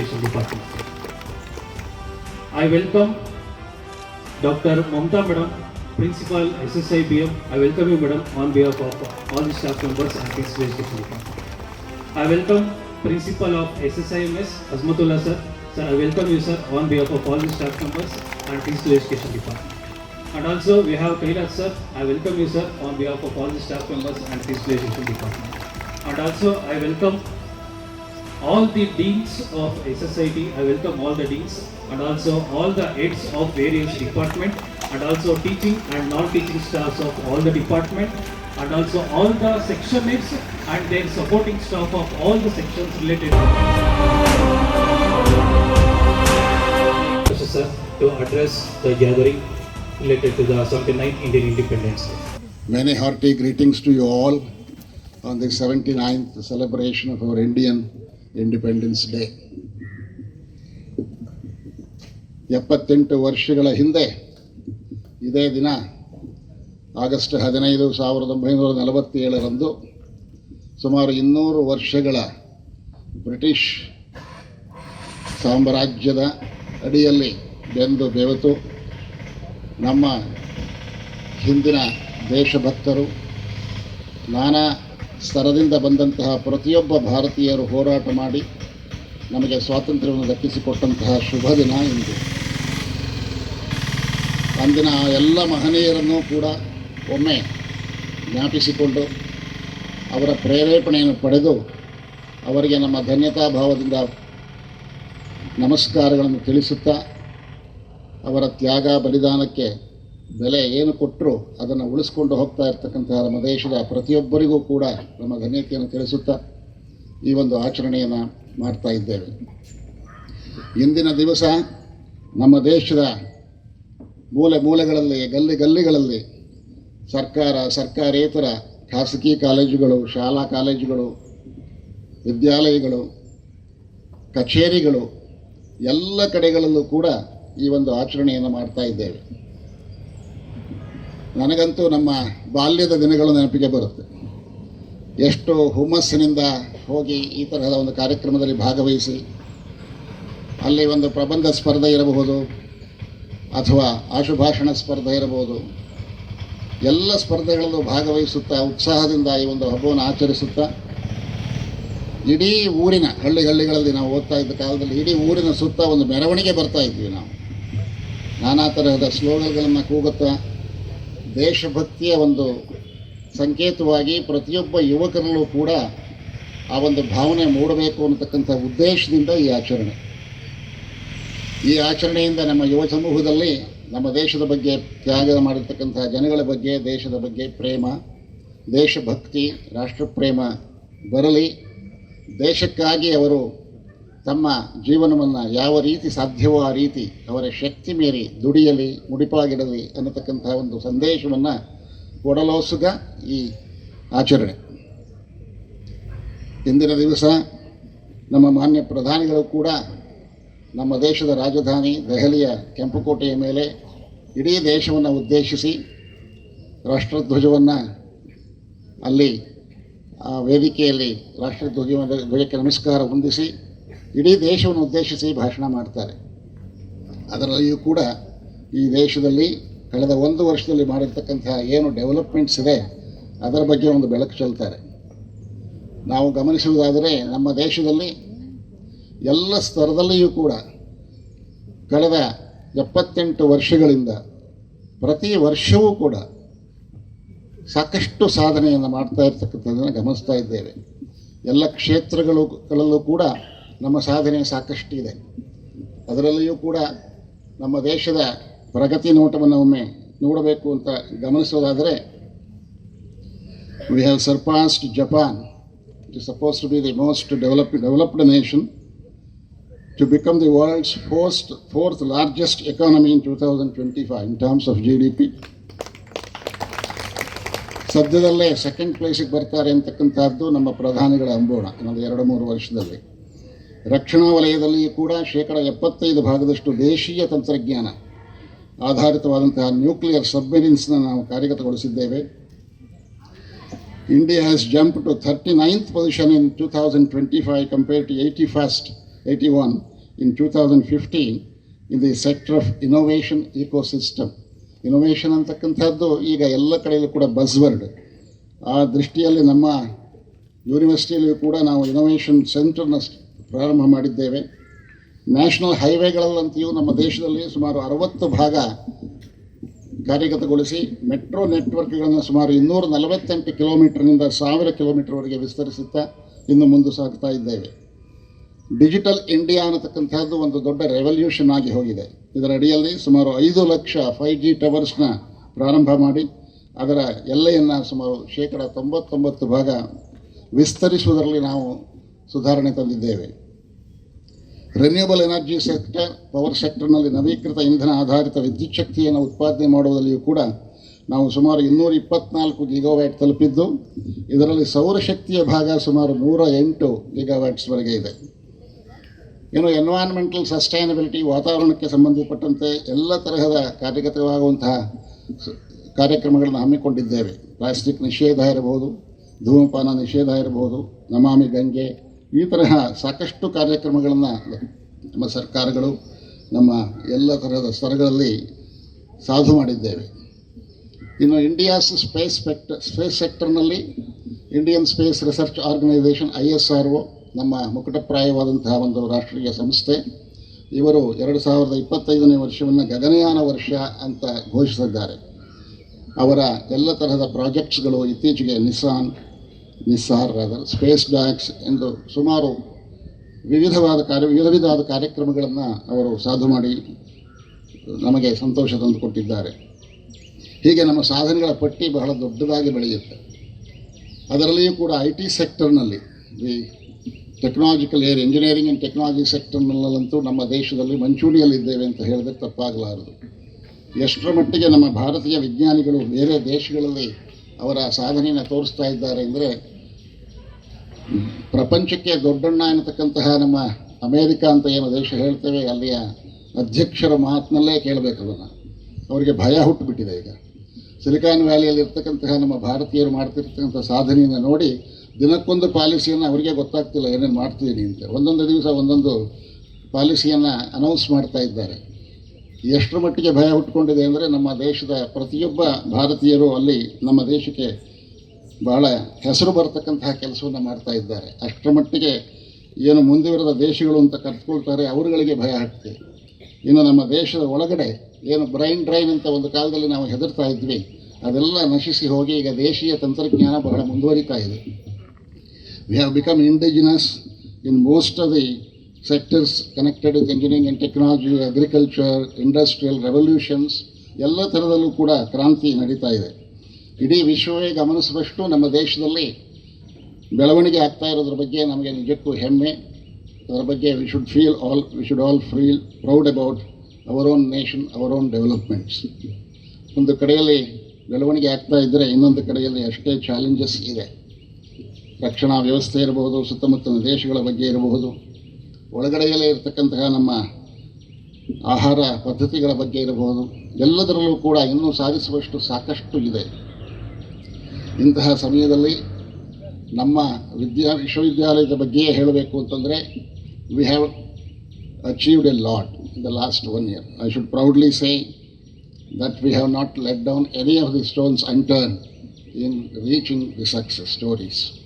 I welcome Dr. Mamta Madam, Principal SSIBM. I welcome you, Madam, on behalf of all the staff members and Principal Education Department. I welcome Principal of SSIMS, Azmatullah sir. Sir, I welcome you, sir, on behalf of all the staff members and Principal Education Department. And also we have Kailash sir. I welcome you, sir, on behalf of all the staff members and Principal Education Department. And also I welcome all the deans of SSIT, I welcome all the deans and also all the heads of various department and also teaching and non-teaching staffs of all the department and also all the section heads and their supporting staff of all the sections related. Mr. Sir, to address the gathering related to the 79th Indian Independence Day. Many hearty greetings to you all on the 79th celebration of our Indian Independence day ಎಪ್ಪತ್ತೆಂಟು ವರ್ಷಗಳ ಹಿಂದೆ ಇದೇ ದಿನ, August ಹದಿನೈದು ಸಾವಿರದ ಒಂಬೈನೂರ ನಲವತ್ತೇಳರಂದು ಸುಮಾರು ಇನ್ನೂರು ವರ್ಷಗಳ ಬ್ರಿಟಿಷ್ ಸಾಮ್ರಾಜ್ಯದ ಅಡಿಯಲ್ಲಿ ಬೆಂದು ಬೆವೆತು ನಮ್ಮ ಹಿಂದಿನ ದೇಶಭಕ್ತರು, ನಾನಾ ಸ್ತರದಿಂದ ಬಂದಂತಹ ಪ್ರತಿಯೊಬ್ಬ ಭಾರತೀಯರು ಹೋರಾಟ ಮಾಡಿ ನಮಗೆ ಸ್ವಾತಂತ್ರ್ಯವನ್ನು ದಕ್ಕಿಸಿಕೊಟ್ಟಂತಹ ಶುಭ ದಿನ ಇಂದು. ಅಂದಿನ ಎಲ್ಲ ಮಹನೀಯರನ್ನು ಕೂಡ ಒಮ್ಮೆ ಜ್ಞಾಪಿಸಿಕೊಂಡು ಅವರ ಪ್ರೇರೇಪಣೆಯನ್ನು ಪಡೆದು ಅವರಿಗೆ ನಮ್ಮ ಧನ್ಯತಾ ಭಾವದಿಂದ ನಮಸ್ಕಾರಗಳನ್ನು ತಿಳಿಸುತ್ತಾ ಅವರ ತ್ಯಾಗ ಬಲಿದಾನಕ್ಕೆ ಬೆಲೆ ಏನು ಕೊಟ್ಟರು ಅದನ್ನು ಉಳಿಸ್ಕೊಂಡು ಹೋಗ್ತಾ ಇರ್ತಕ್ಕಂತಹ ನಮ್ಮ ದೇಶದ ಪ್ರತಿಯೊಬ್ಬರಿಗೂ ಕೂಡ ನಮ್ಮ ಧನ್ಯತೆಯನ್ನು ತಿಳಿಸುತ್ತಾ ಈ ಒಂದು ಆಚರಣೆಯನ್ನು ಮಾಡ್ತಾ ಇದ್ದೇವೆ. ಇಂದಿನ ದಿವಸ ನಮ್ಮ ದೇಶದ ಮೂಲೆ ಮೂಲೆಗಳಲ್ಲಿ, ಗಲ್ಲಿ ಗಲ್ಲಿಗಳಲ್ಲಿ ಸರ್ಕಾರ, ಸರ್ಕಾರೇತರ ಖಾಸಗಿ ಕಾಲೇಜುಗಳು, ಶಾಲಾ ಕಾಲೇಜುಗಳು, ವಿದ್ಯಾಲಯಗಳು, ಕಚೇರಿಗಳು ಎಲ್ಲ ಕಡೆಗಳಲ್ಲೂ ಕೂಡ ಈ ಒಂದು ಆಚರಣೆಯನ್ನು ಮಾಡ್ತಾ ಇದ್ದೇವೆ. ನನಗಂತೂ ನಮ್ಮ ಬಾಲ್ಯದ ದಿನಗಳು ನೆನಪಿಗೆ ಬರುತ್ತೆ. ಎಷ್ಟು ಹುಮ್ಮಸ್ಸಿನಿಂದ ಹೋಗಿ ಈ ತರಹದ ಒಂದು ಕಾರ್ಯಕ್ರಮದಲ್ಲಿ ಭಾಗವಹಿಸಿ, ಅಲ್ಲಿ ಒಂದು ಪ್ರಬಂಧ ಸ್ಪರ್ಧೆ ಇರಬಹುದು, ಅಥವಾ ಆಶುಭಾಷಣ ಸ್ಪರ್ಧೆ ಇರಬಹುದು. ಎಲ್ಲ ಸ್ಪರ್ಧೆಗಳಲ್ಲೂ ಭಾಗವಹಿಸುತ್ತಾ, ಉತ್ಸಾಹದಿಂದ ಈ ಒಂದು ಹಬ್ಬವನ್ನು ಆಚರಿಸುತ್ತಾ, ಇಡೀ ಊರಿನ ಹಳ್ಳಿ ಹಳ್ಳಿಗಳಲ್ಲಿ ನಾವು ಓದ್ತಾ ಇದ್ದ ಕಾಲದಲ್ಲಿ ಇಡೀ ಊರಿನ ಸುತ್ತ ಒಂದು ಮೆರವಣಿಗೆ ಬರ್ತಾ ಇದ್ವಿ ನಾವು. ನಾನಾ ತರಹದ ಸ್ಲೋಗನ್ಗಳನ್ನು ಕೂಗುತ್ತಾ ದೇಶಭಕ್ತಿಯ ಒಂದು ಸಂಕೇತವಾಗಿ ಪ್ರತಿಯೊಬ್ಬ ಯುವಕರಲ್ಲೂ ಕೂಡ ಆ ಒಂದು ಭಾವನೆ ಮೂಡಬೇಕು ಅನ್ನತಕ್ಕಂಥ ಉದ್ದೇಶದಿಂದ ಈ ಆಚರಣೆ. ಈ ಆಚರಣೆಯಿಂದ ನಮ್ಮ ಯುವ ಸಮೂಹದಲ್ಲಿ ನಮ್ಮ ದೇಶದ ಬಗ್ಗೆ ತ್ಯಾಗ ಮಾಡಿರ್ತಕ್ಕಂಥ ಜನಗಳ ಬಗ್ಗೆ, ದೇಶದ ಬಗ್ಗೆ ಪ್ರೇಮ, ದೇಶಭಕ್ತಿ, ರಾಷ್ಟ್ರಪ್ರೇಮ ಬರಲಿ. ದೇಶಕ್ಕಾಗಿ ಅವರು ತಮ್ಮ ಜೀವನವನ್ನು ಯಾವ ರೀತಿ ಸಾಧ್ಯವೋ ಆ ರೀತಿ ಅವರ ಶಕ್ತಿ ಮೀರಿ ದುಡಿಯಲಿ, ಮುಡಿಪಾಗಿಡಲಿ ಅನ್ನತಕ್ಕಂತಹ ಒಂದು ಸಂದೇಶವನ್ನು ಕೊಡಲೋಸುಗ ಈ ಆಚರಣೆ. ಇಂದಿನ ದಿವಸ ನಮ್ಮ ಮಾನ್ಯ ಪ್ರಧಾನಿಗಳು ಕೂಡ ನಮ್ಮ ದೇಶದ ರಾಜಧಾನಿ ದೆಹಲಿಯ ಕೆಂಪುಕೋಟೆಯ ಮೇಲೆ ಇಡೀ ದೇಶವನ್ನು ಉದ್ದೇಶಿಸಿ ರಾಷ್ಟ್ರಧ್ವಜವನ್ನು ಅಲ್ಲಿ ಆ ವೇದಿಕೆಯಲ್ಲಿ ರಾಷ್ಟ್ರಧ್ವಜ ಧ್ವಜಕ್ಕೆ ನಮಸ್ಕಾರ ಹೊಂದಿಸಿ ಇಡೀ ದೇಶವನ್ನು ಉದ್ದೇಶಿಸಿ ಭಾಷಣ ಮಾಡ್ತಾರೆ. ಅದರಲ್ಲಿಯೂ ಕೂಡ ಈ ದೇಶದಲ್ಲಿ ಕಳೆದ ಒಂದು ವರ್ಷದಲ್ಲಿ ಮಾಡಿರ್ತಕ್ಕಂತಹ ಏನು ಡೆವಲಪ್ಮೆಂಟ್ಸ್ ಇದೆ, ಅದರ ಬಗ್ಗೆ ಒಂದು ಬೆಳಕು ಚೆಲ್ತಾರೆ. ನಾವು ಗಮನಿಸುವುದಾದರೆ ನಮ್ಮ ದೇಶದಲ್ಲಿ ಎಲ್ಲ ಸ್ತರದಲ್ಲಿಯೂ ಕೂಡ ಕಳೆದ ಎಪ್ಪತ್ತೆಂಟು ವರ್ಷಗಳಿಂದ ಪ್ರತಿ ವರ್ಷವೂ ಕೂಡ ಸಾಕಷ್ಟು ಸಾಧನೆಯನ್ನು ಮಾಡ್ತಾ ಇರ್ತಕ್ಕಂಥದ್ದನ್ನು ಗಮನಿಸ್ತಾ ಇದ್ದೇವೆ. ಎಲ್ಲ ಕ್ಷೇತ್ರಗಳುಗಳಲ್ಲೂ ಕೂಡ ನಮ್ಮ ಸಾಧನೆ ಸಾಕಷ್ಟು ಇದೆ ಅದರಲ್ಲಿಯೂ ಕೂಡ ನಮ್ಮ ದೇಶದ ಪ್ರಗತಿ ನೋಟವನ್ನು ಒಮ್ಮೆ ನೋಡಬೇಕು ಅಂತ ಗಮನಿಸೋದಾದರೆ we have surpassed Japan it is suppose to be the most develop developed nation to become the world's fourth, fourth largest economy in 2025 in terms of GDP. ಸದ್ಯದಲ್ಲೇ ಸೆಕೆಂಡ್ ಪ್ಲೇಸಿಗೆ ಬರ್ತಾರೆ ಅಂತಕ್ಕಂಥದ್ದು ನಮ್ಮ ಪ್ರಧಾನಿಗಳ ಅಂಬೋಣ ಇನ್ನೊಂದು ಎರಡು ಮೂರು ವರ್ಷದಲ್ಲಿ. ರಕ್ಷಣಾ ವಲಯದಲ್ಲಿ ಕೂಡ ಶೇಕಡ ಎಪ್ಪತ್ತೈದು ಭಾಗದಷ್ಟು ದೇಶೀಯ ತಂತ್ರಜ್ಞಾನ ಆಧಾರಿತವಾದಂತಹ ನ್ಯೂಕ್ಲಿಯರ್ ಸಬ್ಮೆರಿನ್ಸ್ನ ನಾವು ಕಾರ್ಯಗತಗೊಳಿಸಿದ್ದೇವೆ. India has jump to thirty ninth position in two thousand twenty five compare to eighty first eighty one in the sector of innovation ecosystem innovation ಅಂತಕ್ಕಂಥದ್ದು ಈಗ ಎಲ್ಲ ಕಡೆಯಲ್ಲೂ ಕೂಡ ಬಸ್ವರ್ಡ್ ಆ ದೃಷ್ಟಿಯಲ್ಲಿ ನಮ್ಮ ಯೂನಿವರ್ಸಿಟಿಯಲ್ಲಿಯೂ ಕೂಡ ನಾವು ಇನೋವೇಷನ್ ಸೆಂಟರ್ನ ಪ್ರಾರಂಭ ಮಾಡಿದ್ದೇವೆ. ನ್ಯಾಷನಲ್ ಹೈವೇಗಳಲ್ಲಂತೆಯೂ ನಮ್ಮ ದೇಶದಲ್ಲಿ ಸುಮಾರು ಅರವತ್ತು ಭಾಗ ಕಾರ್ಯಗತಗೊಳಿಸಿ ಮೆಟ್ರೋ ನೆಟ್ವರ್ಕ್ಗಳನ್ನು ಸುಮಾರು ಇನ್ನೂರ ನಲವತ್ತೆಂಟು ಕಿಲೋಮೀಟರ್ನಿಂದ ಸಾವಿರ ಕಿಲೋಮೀಟರ್ವರೆಗೆ ವಿಸ್ತರಿಸುತ್ತಾ ಇನ್ನು ಮುಂದೆ ಸಾಗ್ತಾ ಇದ್ದೇವೆ. ಡಿಜಿಟಲ್ ಇಂಡಿಯಾ ಅನ್ನತಕ್ಕಂಥದ್ದು ಒಂದು ದೊಡ್ಡ ರೆವಲ್ಯೂಷನ್ ಆಗಿ ಹೋಗಿದೆ. ಇದರ ಅಡಿಯಲ್ಲಿ ಸುಮಾರು ಐದು ಲಕ್ಷ ಫೈವ್ ಜಿ ಟವರ್ಸ್ನ ಪ್ರಾರಂಭ ಮಾಡಿ, ಅದರ ಎಲ್ಲೆಯನ್ನು ಸುಮಾರು ಶೇಕಡ ತೊಂಬತ್ತೊಂಬತ್ತು ಭಾಗ ವಿಸ್ತರಿಸುವುದರಲ್ಲಿ ನಾವು ಸುಧಾರಣೆ ತಂದಿದ್ದೇವೆ. ರಿನ್ಯೂಬಲ್ ಎನರ್ಜಿ ಸೆಕ್ಟರ್ ಪವರ್ ಸೆಕ್ಟರ್ನಲ್ಲಿ ನವೀಕೃತ ಇಂಧನ ಆಧಾರಿತ ವಿದ್ಯುತ್ ಶಕ್ತಿಯನ್ನು ಉತ್ಪಾದನೆ ಮಾಡುವುದರಲ್ಲಿಯೂ ಕೂಡ ನಾವು ಸುಮಾರು ಇನ್ನೂರ ಇಪ್ಪತ್ನಾಲ್ಕು ಗಿಗಾವ್ಯಾಟ್ ತಲುಪಿದ್ದು, ಇದರಲ್ಲಿ ಸೌರಶಕ್ತಿಯ ಭಾಗ ಸುಮಾರು ನೂರ ಎಂಟು ಗಿಗಾವ್ಯಾಟ್ಸ್ವರೆಗೆ ಇದೆ. ಇನ್ನು ಎನ್ವೈರ್ನ್ಮೆಂಟಲ್ ಸಸ್ಟೈನಬಿಲಿಟಿ ವಾತಾವರಣಕ್ಕೆ ಸಂಬಂಧಪಟ್ಟಂತೆ ಎಲ್ಲ ತರಹದ ಕಾರ್ಯಗತವಾಗುವಂತಹ ಕಾರ್ಯಕ್ರಮಗಳನ್ನು ಹಮ್ಮಿಕೊಂಡಿದ್ದೇವೆ. ಪ್ಲಾಸ್ಟಿಕ್ ನಿಷೇಧ ಇರಬಹುದು, ಧೂಮಪಾನ ನಿಷೇಧ ಇರಬಹುದು, ನಮಾಮಿ ಗಂಗೆ ಈ ತರಹ ಸಾಕಷ್ಟು ಕಾರ್ಯಕ್ರಮಗಳನ್ನು ನಮ್ಮ ಸರ್ಕಾರಗಳು, ನಮ್ಮ ಎಲ್ಲ ತರಹದ ಸ್ತರಗಳಲ್ಲಿ ಸಾಧು ಮಾಡಿದ್ದೇವೆ. ಇನ್ನು India's space sector space ಸೆಕ್ಟರ್ನಲ್ಲಿ Indian space research organisation I S R O ನಮ್ಮ ಮುಕುಟಪ್ರಾಯವಾದಂತಹ ಒಂದು ರಾಷ್ಟ್ರೀಯ ಸಂಸ್ಥೆ. ಇವರು ಎರಡು ಸಾವಿರದ ಇಪ್ಪತ್ತೈದನೇ ವರ್ಷವನ್ನು ಗಗನಯಾನ ವರ್ಷ ಅಂತ ಘೋಷಿಸಿದ್ದಾರೆ. ಅವರ ಎಲ್ಲ ತರಹದ ಪ್ರಾಜೆಕ್ಟ್ಸ್ಗಳು ಇತ್ತೀಚೆಗೆ Nissan NISAR rather space docks ಎಂದು ಸುಮಾರು ವಿವಿಧವಾದ ಕಾರ್ಯ ವಿಧ ವಿಧವಾದ ಕಾರ್ಯಕ್ರಮಗಳನ್ನು ಅವರು ಸಾಧು ಮಾಡಿ ನಮಗೆ ಸಂತೋಷ ತಂದುಕೊಟ್ಟಿದ್ದಾರೆ ಹೀಗೆ ನಮ್ಮ ಸಾಧನೆಗಳ ಪಟ್ಟಿ ಬಹಳ ದೊಡ್ಡದಾಗಿ ಬೆಳೆಯುತ್ತೆ. ಅದರಲ್ಲಿಯೂ ಕೂಡ ಐ ಟಿ ಸೆಕ್ಟರ್ನಲ್ಲಿ, ಈ technological air engineering and technology ಸೆಕ್ಟರ್ನಲ್ಲಂತೂ ನಮ್ಮ ದೇಶದಲ್ಲಿ ಮಂಚೂಣಿಯಲ್ಲಿದ್ದೇವೆ ಅಂತ ಹೇಳಿದ್ರೆ ತಪ್ಪಾಗಲಾರದು. ಎಷ್ಟರ ಮಟ್ಟಿಗೆ ನಮ್ಮ ಭಾರತೀಯ ವಿಜ್ಞಾನಿಗಳು ಬೇರೆ ದೇಶಗಳಲ್ಲಿ ಅವರ ಸಾಧನೆಯನ್ನು ತೋರಿಸ್ತಾ ಇದ್ದಾರೆ ಅಂದರೆ, ಪ್ರಪಂಚಕ್ಕೆ ದೊಡ್ಡಣ್ಣ ಎನ್ನತಕ್ಕಂತಹ ನಮ್ಮ ಅಮೇರಿಕ ಅಂತ ಏನು ದೇಶ ಹೇಳ್ತೇವೆ, ಅಲ್ಲಿಯ ಅಧ್ಯಕ್ಷರ ಮಾತಿನಲ್ಲೇ ಕೇಳಬೇಕು ಅದನ್ನು. ಅವರಿಗೆ ಭಯ ಹುಟ್ಟುಬಿಟ್ಟಿದೆ ಈಗ. ಸಿಲಿಕಾನ್ ವ್ಯಾಲಿಯಲ್ಲಿ ಇರ್ತಕ್ಕಂತಹ ನಮ್ಮ ಭಾರತೀಯರು ಮಾಡ್ತಿರ್ತಕ್ಕಂಥ ಸಾಧನೆಯನ್ನು ನೋಡಿ ದಿನಕ್ಕೊಂದು ಪಾಲಿಸಿಯನ್ನು ಅವರಿಗೆ ಗೊತ್ತಾಗ್ತಿಲ್ಲ, ಏನೇನು ಮಾಡ್ತಿದ್ದೀನಿ ಅಂತ. ಒಂದೊಂದು ದಿವಸ ಒಂದೊಂದು ಪಾಲಿಸಿಯನ್ನು ಅನೌನ್ಸ್ ಮಾಡ್ತಾ ಇದ್ದಾರೆ. ಎಷ್ಟರ ಮಟ್ಟಿಗೆ ಭಯ ಹುಟ್ಟುಕೊಂಡಿದೆ ಅಂದರೆ ನಮ್ಮ ದೇಶದ ಪ್ರತಿಯೊಬ್ಬ ಭಾರತೀಯರು ಅಲ್ಲಿ ನಮ್ಮ ದೇಶಕ್ಕೆ ಬಹಳ ಹೆಸರು ಬರತಕ್ಕಂತಹ ಕೆಲಸವನ್ನು ಮಾಡ್ತಾ ಇದ್ದಾರೆ. ಅಷ್ಟರ ಮಟ್ಟಿಗೆ ಏನು ಮುಂದುವರೆದ ದೇಶಗಳು ಅಂತ ಕರೆದುಕೊಳ್ತಾರೆ ಅವರುಗಳಿಗೆ ಭಯ ಆಗ್ತದೆ. ಇನ್ನು ನಮ್ಮ ದೇಶದ ಒಳಗಡೆ ಏನು ಬ್ರೈನ್ ಡ್ರೈನ್ ಅಂತ ಒಂದು ಕಾಲದಲ್ಲಿ ನಾವು ಹೆದರ್ತಾ ಇದ್ವಿ, ಅದೆಲ್ಲ ನಶಿಸಿ ಹೋಗಿ ಈಗ ದೇಶೀಯ ತಂತ್ರಜ್ಞಾನ ಬಹಳ ಮುಂದುವರಿತಾ ಇದೆ. We have become indigenous in most of the sectors connected with engineering and technology agriculture industrial revolutions ಎಲ್ಲ ಥರದಲ್ಲೂ ಕೂಡ ಕ್ರಾಂತಿ ನಡೀತಾ ಇದೆ. ಇಡೀ ವಿಶ್ವವೇ ಗಮನಿಸುವಷ್ಟು ನಮ್ಮ ದೇಶದಲ್ಲಿ ಬೆಳವಣಿಗೆ ಆಗ್ತಾ ಇರೋದ್ರ ಬಗ್ಗೆ ನಮಗೆ ನಿಜಕ್ಕೂ ಹೆಮ್ಮೆ. ಅದರ ಬಗ್ಗೆ we should feel all we should all feel proud about our own nation our own developments ಒಂದು ಕಡೆಯಲ್ಲಿ ಬೆಳವಣಿಗೆ ಆಗ್ತಾ ಇದ್ದರೆ ಇನ್ನೊಂದು ಕಡೆಯಲ್ಲಿ ಅಷ್ಟೇ ಚಾಲೆಂಜಸ್ ಇದೆ. ರಕ್ಷಣಾ ವ್ಯವಸ್ಥೆ ಇರಬಹುದು ಸುತ್ತಮುತ್ತಲಿನ ದೇಶಗಳ ಬಗ್ಗೆ ಇರಬಹುದು ಒಳಗಡೆಯಲ್ಲೇ ಇರತಕ್ಕಂತಹ ನಮ್ಮ ಆಹಾರ ಪದ್ಧತಿಗಳ ಬಗ್ಗೆ ಇರಬಹುದು. ಎಲ್ಲದರಲ್ಲೂ ಕೂಡ ಇನ್ನೂ ಸಾಧಿಸುವಷ್ಟು ಸಾಕಷ್ಟು ಇದೆ. ಇಂತಹ ಸಮಯದಲ್ಲಿ ನಮ್ಮ ವಿದ್ಯಾ ವಿಶ್ವವಿದ್ಯಾಲಯದ ಬಗ್ಗೆಯೇ ಹೇಳಬೇಕು ಅಂತಂದರೆ we have achieved a lot in the last one year I should proudly say that we have not let down any of the stones unturned in reaching the success stories.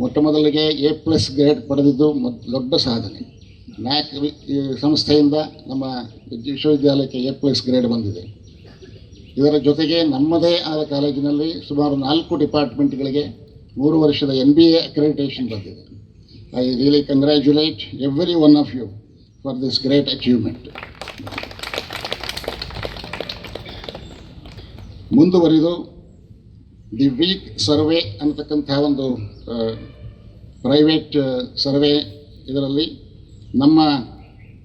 ಮೊಟ್ಟ ಮೊದಲಿಗೆ ಎ ಪ್ಲಸ್ ಗ್ರೇಡ್ ಪಡೆದಿದ್ದು ದೊಡ್ಡ ಸಾಧನೆ. ನ್ಯಾಕ್ ಸಂಸ್ಥೆಯಿಂದ ನಮ್ಮ ವಿಶ್ವವಿದ್ಯಾಲಯಕ್ಕೆ A plus grade ಬಂದಿದೆ. ಇದರ ಜೊತೆಗೆ ನಮ್ಮದೇ ಆದ ಕಾಲೇಜಿನಲ್ಲಿ ಸುಮಾರು ನಾಲ್ಕು ಡಿಪಾರ್ಟ್ಮೆಂಟ್ಗಳಿಗೆ ಮೂರು ವರ್ಷದ ಎನ್ ಬಿ ಎ ಅಕ್ರೆಡಿಟೇಷನ್ ಬಂದಿದೆ. I really congratulate every one of you for this great achievement ಮುಂದುವರಿದು ದಿ ವೀಕ್ ಸರ್ವೆ ಅನ್ನತಕ್ಕಂತಹ ಒಂದು ಪ್ರೈವೇಟ್ ಸರ್ವೆ ಇದರಲ್ಲಿ ನಮ್ಮ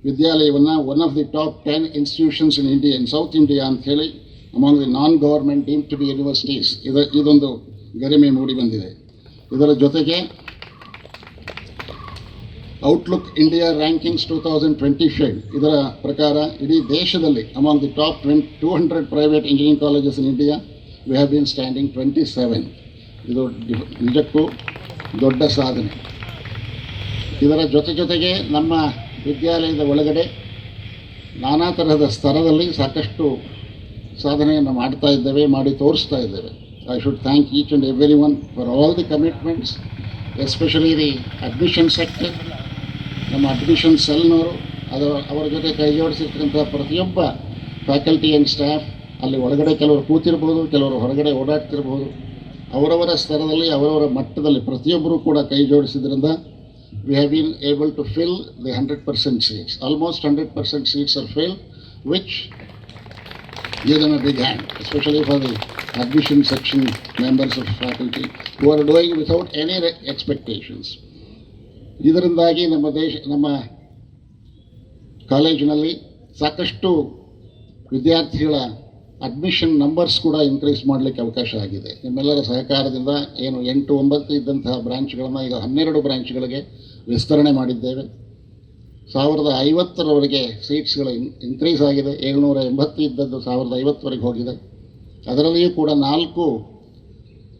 ವಿದ್ಯಾಲಯವನ್ನು one of the top ten institutions in India in South India ಅಂತ ಹೇಳಿ among the non government deem to be universities ಇದು, ಇದೊಂದು ಗರಿಮೆ ಮೂಡಿ ಬಂದಿದೆ. ಇದರ ಜೊತೆಗೆ Outlook India rankings two thousand twenty five ಇದರ ಪ್ರಕಾರ ಇಡೀ ದೇಶದಲ್ಲಿ among the top twenty two hundred private engineering colleges in India we have been standing twenty seven ಇದು ನಿಜಕ್ಕೂ ದೊಡ್ಡ ಸಾಧನೆ. ಇದರ ಜೊತೆ ಜೊತೆಗೆ ನಮ್ಮ ವಿದ್ಯಾಲಯದ ಒಳಗಡೆ ನಾನಾ ತರಹದ ಸ್ತರದಲ್ಲಿ ಸಾಕಷ್ಟು ಸಾಧನೆಯನ್ನು ಮಾಡ್ತಾ ಇದ್ದೇವೆ, ಮಾಡಿ ತೋರಿಸ್ತಾ ಇದ್ದೇವೆ. I should thank each and every one for all the commitments especially the admission sector ನಮ್ಮ ಅಡ್ಮಿಷನ್ ಸೆಲ್ನವರು ಅದರ, ಅವರ ಜೊತೆ ಕೈಜೋಡಿಸಿರ್ತಕ್ಕಂಥ ಪ್ರತಿಯೊಬ್ಬ ಫ್ಯಾಕಲ್ಟಿ ಆ್ಯಂಡ್ ಸ್ಟಾಫ್ ಅಲ್ಲಿ ಒಳಗಡೆ ಕೆಲವರು ಕೂತಿರ್ಬೋದು ಕೆಲವರು ಹೊರಗಡೆ ಓಡಾಡ್ತಿರ್ಬೋದು ಅವರವರ ಸ್ತರದಲ್ಲಿ ಅವರವರ ಮಟ್ಟದಲ್ಲಿ ಪ್ರತಿಯೊಬ್ಬರೂ ಕೂಡ ಕೈ ಜೋಡಿಸಿದ್ರಿಂದ we have been able to fill the hundred percent seats almost hundred percent seats are fail which give them a big hand, especially for the admission section members of faculty who are doing without. ಇದರಿಂದಾಗಿ ನಮ್ಮ ದೇಶ ನಮ್ಮ ಕಾಲೇಜಿನಲ್ಲಿ ಸಾಕಷ್ಟು ವಿದ್ಯಾರ್ಥಿಗಳ admission numbers ಕೂಡ increase ಮಾಡಲಿಕ್ಕೆ ಅವಕಾಶ ಆಗಿದೆ. ನಿಮ್ಮೆಲ್ಲರ ಸಹಕಾರದಿಂದ ಏನು ಎಂಟು ಒಂಬತ್ತು ಇದ್ದಂತಹ ಬ್ರಾಂಚ್ಗಳನ್ನು ಈಗ ಹನ್ನೆರಡು ಬ್ರಾಂಚ್ಗಳಿಗೆ ವಿಸ್ತರಣೆ ಮಾಡಿದ್ದೇವೆ. ಸಾವಿರದ ಐವತ್ತರವರೆಗೆ ಸೀಟ್ಸ್ಗಳು ಇನ್ ಇನ್ಕ್ರೀಸ್ ಆಗಿದೆ. ಏಳ್ನೂರ ಎಂಬತ್ತು ಇದ್ದದ್ದು ಸಾವಿರದ ಐವತ್ತವರೆಗೆ ಹೋಗಿದೆ. ಅದರಲ್ಲಿಯೂ ಕೂಡ ನಾಲ್ಕು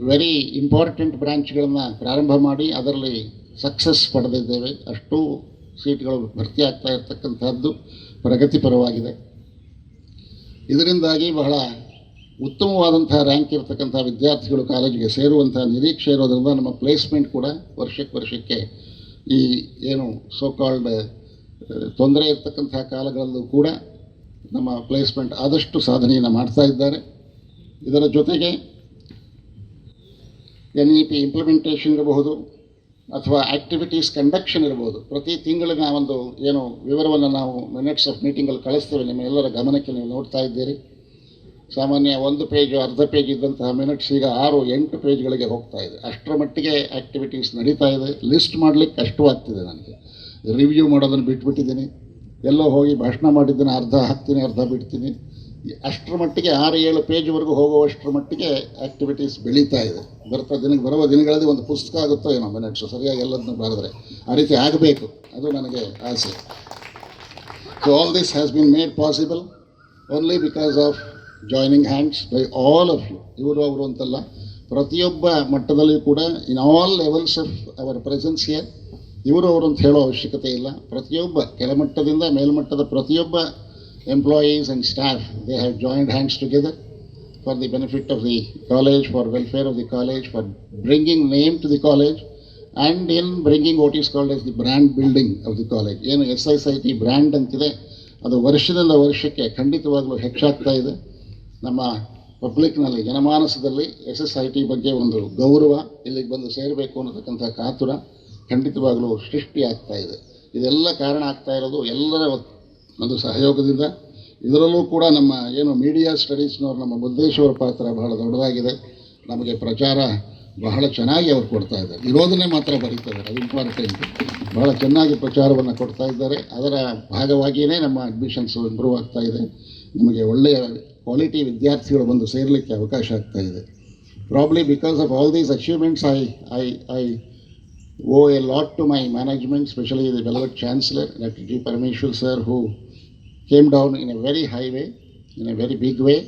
ವೆರಿ ಇಂಪಾರ್ಟೆಂಟ್ ಬ್ರ್ಯಾಂಚ್ಗಳನ್ನು ಪ್ರಾರಂಭ ಮಾಡಿ ಅದರಲ್ಲಿ ಸಕ್ಸಸ್ ಪಡೆದಿದ್ದೇವೆ. ಅಷ್ಟು ಸೀಟ್ಗಳು ಭರ್ತಿ ಆಗ್ತಾ ಇರತಕ್ಕಂಥದ್ದು ಪ್ರಗತಿಪರವಾಗಿದೆ. ಇದರಿಂದಾಗಿ ಬಹಳ ಉತ್ತಮವಾದಂಥ ರ್ಯಾಂಕ್ ಇರತಕ್ಕಂಥ ವಿದ್ಯಾರ್ಥಿಗಳು ಕಾಲೇಜಿಗೆ ಸೇರುವಂಥ ನಿರೀಕ್ಷೆ ಇರೋದರಿಂದ ನಮ್ಮ ಪ್ಲೇಸ್ಮೆಂಟ್ ಕೂಡ ವರ್ಷಕ್ಕೆ ವರ್ಷಕ್ಕೆ ಈ ಏನು ಸೋ ಕಾಲ್ಡ್ ತೊಂದರೆ ಇರತಕ್ಕಂಥ ಕಾಲಗಳಲ್ಲೂ ಕೂಡ ನಮ್ಮ ಪ್ಲೇಸ್ಮೆಂಟ್ ಆದಷ್ಟು ಸಾಧನೆಯನ್ನು ಮಾಡ್ತಾ ಇದ್ದಾರೆ. ಇದರ ಜೊತೆಗೆ ಎನ್ ಇ ಪಿ ಇಂಪ್ಲಿಮೆಂಟೇಷನ್ ಇರಬಹುದು. ಅಥವಾ ಆ್ಯಕ್ಟಿವಿಟೀಸ್ ಕಂಡಕ್ಷನ್ ಇರ್ಬೋದು. ಪ್ರತಿ ತಿಂಗಳಿನ ಒಂದು ಏನು ವಿವರವನ್ನು ನಾವು ಮಿನಿಟ್ಸ್ ಆಫ್ ಮೀಟಿಂಗಲ್ಲಿ ಕಳಿಸ್ತೇವೆ. ನಿಮ್ಮ ಎಲ್ಲರ ಗಮನಕ್ಕೆ ನೀವು ನೋಡ್ತಾ ಇದ್ದೀರಿ. ಸಾಮಾನ್ಯ ಒಂದು ಪೇಜು ಅರ್ಧ ಪೇಜ್ ಇದ್ದಂತಹ ಮಿನಿಟ್ಸ್ ಈಗ ಆರು, ಎಂಟು ಪೇಜ್ಗಳಿಗೆ ಹೋಗ್ತಾ ಇದೆ. ಅಷ್ಟರ ಮಟ್ಟಿಗೆ ಆ್ಯಕ್ಟಿವಿಟೀಸ್ ನಡೀತಾ ಇದೆ. ಲಿಸ್ಟ್ ಮಾಡಲಿಕ್ಕೆ ಕಷ್ಟವಾಗ್ತಿದೆ ನನಗೆ. ರಿವ್ಯೂ ಮಾಡೋದನ್ನು ಬಿಟ್ಬಿಟ್ಟಿದ್ದೀನಿ. ಎಲ್ಲೋ ಹೋಗಿ ಭಾಷಣ ಮಾಡಿದ್ದನ್ನು ಅರ್ಧ ಹಾಕ್ತೀನಿ, ಅರ್ಧ ಬಿಡ್ತೀನಿ. ಅಷ್ಟರ ಮಟ್ಟಿಗೆ ಆರು ಏಳು ಪೇಜ್ವರೆಗೂ ಹೋಗುವಷ್ಟರ ಮಟ್ಟಿಗೆ ಆ್ಯಕ್ಟಿವಿಟೀಸ್ ಬೆಳೀತಾ ಇದೆ. ಬರ್ತಾ ದಿನಕ್ಕೆ ಬರುವ ದಿನಗಳಲ್ಲಿ ಒಂದು ಪುಸ್ತಕ ಆಗುತ್ತೋ ಏನೋ ಮಿನಿಟ್ಸು ಸರಿಯಾಗಿ ಎಲ್ಲದನ್ನು ಬರೆದ್ರೆ ಆ ರೀತಿ ಆಗಬೇಕು. ಅದು ನನಗೆ ಆಸೆ. So all this has been made possible only because of joining hands by all of you ಇವರು ಅವರು ಅಂತಲ್ಲ, ಪ್ರತಿಯೊಬ್ಬ ಮಟ್ಟದಲ್ಲಿಯೂ ಕೂಡ in all levels of our presence ಇವರು ಅವರು ಅಂತ ಹೇಳೋ ಅವಶ್ಯಕತೆ ಇಲ್ಲ. ಪ್ರತಿಯೊಬ್ಬ ಕೆಳಮಟ್ಟದಿಂದ ಮೇಲ್ಮಟ್ಟದ ಪ್ರತಿಯೊಬ್ಬ employees and staff they have joined hands together for the benefit of the college for welfare of the college for bringing name to the college and in bringing what is called as the brand building of the college ಏನು S S I T brand ಅಂತಿದೆ, ಅದು ವರ್ಷದಿಂದ ವರ್ಷಕ್ಕೆ ಖಂಡಿತವಾಗಲೂ ಹೆಚ್ಚಾಗ್ತಾ ಇದೆ. ನಮ್ಮ ಪಬ್ಲಿಕ್ನಲ್ಲಿ ಜನಮಾನಸದಲ್ಲಿ ಎಸ್ ಎಸ್ ಐ ಟಿ ಬಗ್ಗೆ ಒಂದು ಗೌರವ, ಇಲ್ಲಿಗೆ ಬಂದು ಸೇರಬೇಕು ಅನ್ನತಕ್ಕಂಥ ಕಾತುರ ಖಂಡಿತವಾಗಲೂ ಸೃಷ್ಟಿಯಾಗ್ತಾ ಇದೆ. ಇದೆಲ್ಲ ಕಾರಣ ಆಗ್ತಾ ಇರೋದು ಎಲ್ಲರ ಒಂದು ಸಹಯೋಗದಿಂದ. ಇದರಲ್ಲೂ ಕೂಡ ನಮ್ಮ ಏನು ಮೀಡಿಯಾ ಸ್ಟಡೀಸ್ನವ್ರು ನಮ್ಮ ಮುದ್ದೇಶ್ವರ ಪಾತ್ರ ಬಹಳ ದೊಡ್ಡದಾಗಿದೆ. ನಮಗೆ ಪ್ರಚಾರ ಬಹಳ ಚೆನ್ನಾಗಿ ಅವ್ರು ಕೊಡ್ತಾ ಇದ್ದಾರೆ. ಇರೋದನ್ನೇ ಮಾತ್ರ ಬರೀತಾ ಇದ್ದಾರೆ ಅದು ಇಂಪಾರ್ಟೆಂಟ್ ಬಹಳ ಚೆನ್ನಾಗಿ ಪ್ರಚಾರವನ್ನು ಕೊಡ್ತಾ ಇದ್ದಾರೆ. ಅದರ ಭಾಗವಾಗಿಯೇ ನಮ್ಮ ಅಡ್ಮಿಷನ್ಸ್ ಇಂಪ್ರೂವ್ ಆಗ್ತಾ ಇದೆ. ನಮಗೆ ಒಳ್ಳೆಯ ಕ್ವಾಲಿಟಿ ವಿದ್ಯಾರ್ಥಿಗಳು ಬಂದು ಸೇರಲಿಕ್ಕೆ ಅವಕಾಶ ಆಗ್ತಾ ಇದೆ. Probably because of all these achievements I I I owe a lot to my management specially the beloved chancellor doctor G Parameshwar sir who came down in a very high way, in a very big way,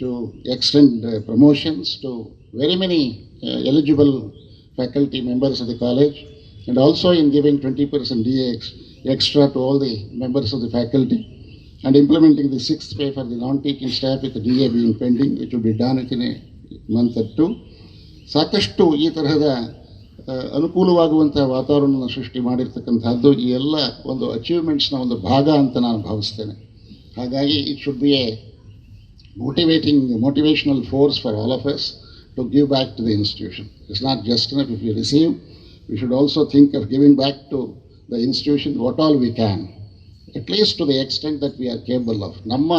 to extend uh, promotions to very many uh, eligible faculty members of the college, and also in giving 20% DX extra to all the members of the faculty, and implementing the sixth pay for the non-teaching staff with the DA being pending, which will be done within a month or two. ಸಾಕಷ್ಟು ಈ ತರಹದ ಆ, ಅನುಕೂಲವಾಗುವಂಥ ವಾತಾವರಣವನ್ನು ಸೃಷ್ಟಿ ಮಾಡಿರ್ತಕ್ಕಂಥದ್ದು ಈ ಎಲ್ಲ ಒಂದು ಅಚೀವ್ಮೆಂಟ್ಸ್ನ ಒಂದು ಭಾಗ ಅಂತ ನಾನು ಭಾವಿಸ್ತೇನೆ. ಹಾಗಾಗಿ it should be a motivating motivational force for all of us to give back to the institution it's not just if you receive we should also think of giving back to the institution what all we can at least to the extent that we are capable of ನಮ್ಮ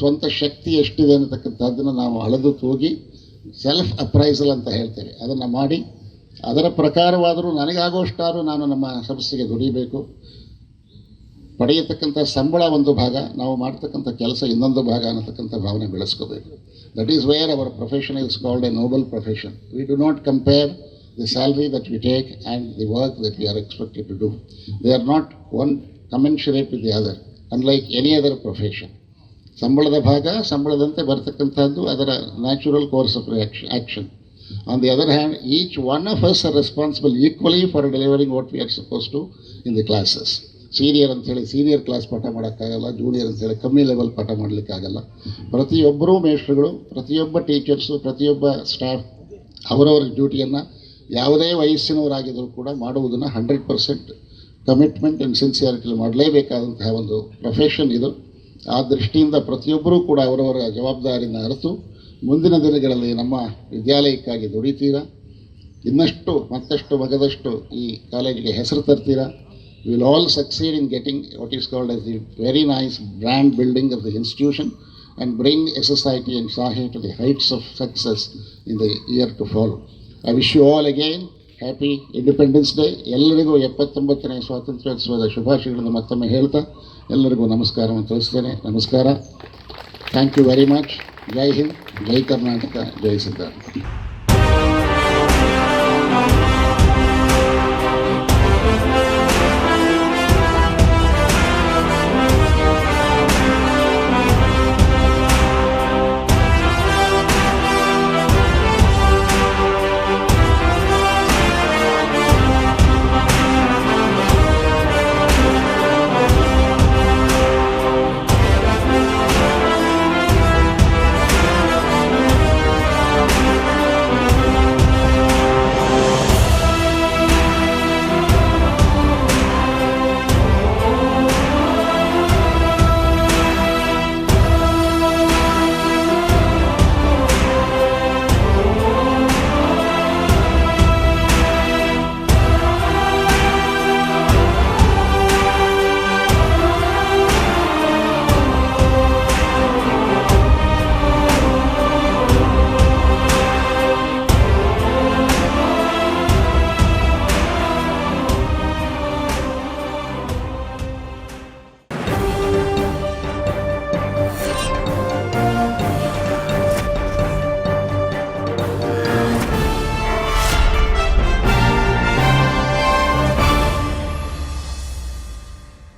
ಸ್ವಂತ ಶಕ್ತಿ ಎಷ್ಟಿದೆ ಅನ್ನತಕ್ಕಂಥದ್ದನ್ನು ನಾವು ಅಳೆದು ತೂಗಿ self appraisal ಅಂತ ಹೇಳ್ತೇವೆ. ಅದನ್ನು ಮಾಡಿ ಅದರ ಪ್ರಕಾರವಾದರೂ ನನಗಾಗೋಷ್ಟಾರು ನಾನು ನಮ್ಮ ಸಂಸ್ಥೆಗೆ ದುಡಿಬೇಕು. ಪಡೆಯತಕ್ಕಂಥ ಸಂಬಳ ಒಂದು ಭಾಗ, ನಾವು ಮಾಡ್ತಕ್ಕಂಥ ಕೆಲಸ ಇನ್ನೊಂದು ಭಾಗ ಅನ್ನತಕ್ಕಂಥ ಭಾವನೆ ಬೆಳೆಸ್ಕೋಬೇಕು. That is where our profession is called a noble profession we do not compare the salary that we take and the work that we are expected to do they are not one commensurate with the other unlike any other profession ಸಂಬಳದ ಭಾಗ, ಸಂಬಳದಂತೆ ಬರ್ತಕ್ಕಂಥದ್ದು ಅದರ natural course of action on the other hand each one of are responsible equally for delivering what we are suppose to in the classes senior ಅಂಥೇಳಿ senior class ಪಾಠ ಮಾಡೋಕ್ಕಾಗಲ್ಲ junior ಅಂತೇಳಿ ಕಮ್ಮಿ ಲೆವೆಲ್ ಪಾಠ ಮಾಡಲಿಕ್ಕಾಗಲ್ಲ. ಪ್ರತಿಯೊಬ್ಬರೂ ಮೇಷ್ಟ್ರುಗಳು, ಪ್ರತಿಯೊಬ್ಬ ಟೀಚರ್ಸು ಪ್ರತಿಯೊಬ್ಬ ಸ್ಟಾಫ್ ಅವರವರ ಡ್ಯೂಟಿಯನ್ನು ಯಾವುದೇ ವಯಸ್ಸಿನವರಾಗಿದ್ದರೂ ಕೂಡ ಮಾಡುವುದನ್ನು ಹಂಡ್ರೆಡ್ ಪರ್ಸೆಂಟ್ ಕಮಿಟ್ಮೆಂಟ್ ಆ್ಯಂಡ್ ಸಿನ್ಸಿಯಾರಿಟಿಲಿ ಮಾಡಲೇಬೇಕಾದಂತಹ ಒಂದು ಪ್ರೊಫೆಷನ್ ಇದು. ಆ ದೃಷ್ಟಿಯಿಂದ ಪ್ರತಿಯೊಬ್ಬರೂ ಕೂಡ ಅವರವರ ಜವಾಬ್ದಾರಿಯನ್ನು ಅರಿತು ಮುಂದಿನ ದಿನಗಳಲ್ಲಿ ನಮ್ಮ ವಿದ್ಯಾಲಯಕ್ಕಾಗಿ ದುಡಿತೀರಾ? ಇನ್ನಷ್ಟು, ಮತ್ತಷ್ಟು ಮಗದಷ್ಟು ಈ ಕಾಲೇಜಿಗೆ ಹೆಸರು ತರ್ತೀರಾ? Will all succeed in getting what is called as the very nice brand building of the institution and bring a society and Sahi to the heights of success in the year to follow I wish you all again happy Independence Day ಎಲ್ಲರಿಗೂ ಎಪ್ಪತ್ತೊಂಬತ್ತನೇ ಸ್ವಾತಂತ್ರ್ಯೋತ್ಸವದ ಶುಭಾಶಯಗಳನ್ನು ಮತ್ತೊಮ್ಮೆ ಹೇಳ್ತಾ, ಎಲ್ಲರಿಗೂ ನಮಸ್ಕಾರವನ್ನು ತಿಳಿಸ್ತೇನೆ. ನಮಸ್ಕಾರ. Thank you very much Jai Hind Jai Karnataka Jai Siddhartha